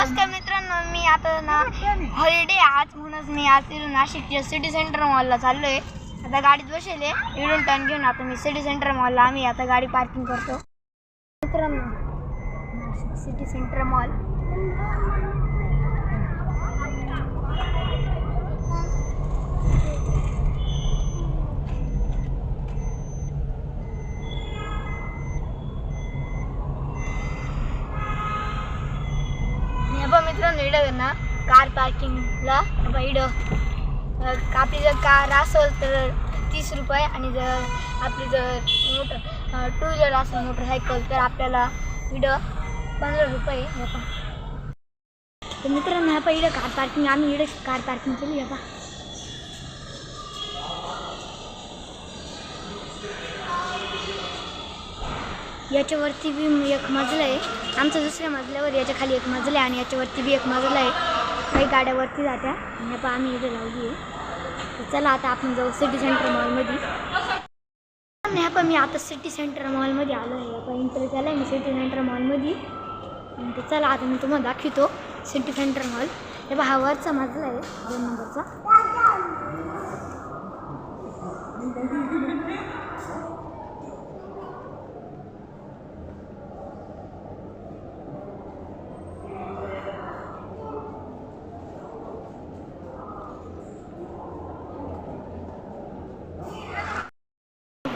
नमस्कार मित्रांनो मी आता ना हॉलिडे आज म्हणूनच मी आज इथून नाशिकच्या सिटी सेंटर मॉलला चाललोय. आता गाडीत बसेल इडून टर्न घेऊन आता मी सिटी सेंटर मॉलला आम्ही आता गाडी पार्किंग करतो. मित्रांनो नाशिक सिटी सेंटर मॉल हे बघ मित्रांनो इडं ना कार पार्किंगला बघा इकडं आपली जर कार असेल तर तीस रुपये आणि जर आपली जर मोटर टू व्हीलर असेल मोटरसायकल तर आपल्याला इडं पंधरा रुपये हे तर मित्रांनो ह्या पहा कार पार्किंग आम्ही इडं कार पार्किंग केली हे पहा. याच्यावरती बी एक मजला आहे. आमच्या दुसऱ्या मजल्यावर याच्या खाली एक मजला आहे आणि याच्यावरती बी एक मजला आहे. काही गाड्यावरती जात्या. आणि पण आम्ही इथे लावली आहे तर चला आता आपण जाऊ सिटी सेंटर मॉलमध्ये ह्या पण मी आता सिटी सेंटर मॉलमध्ये आलो आहे. आपण इंटर केलं आहे मी सिटी सेंटर मॉलमध्ये तर चला आता मी तुम्हाला दाखवतो सिटी सेंटर मॉल हे बा हा वरचा मजला आहे दोन नंबरचा.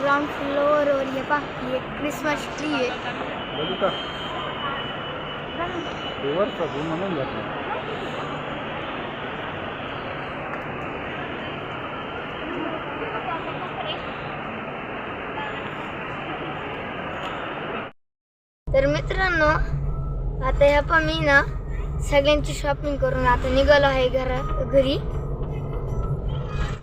ग्राउंड फ्लोअरवर हे पहा ही। एक क्रिसमस ट्री वरचा म्हणून घातला तर मित्रांनो आता ह्या पण मी ना सगळ्यांची शॉपिंग करून आता निघालो आहे घरा घरी.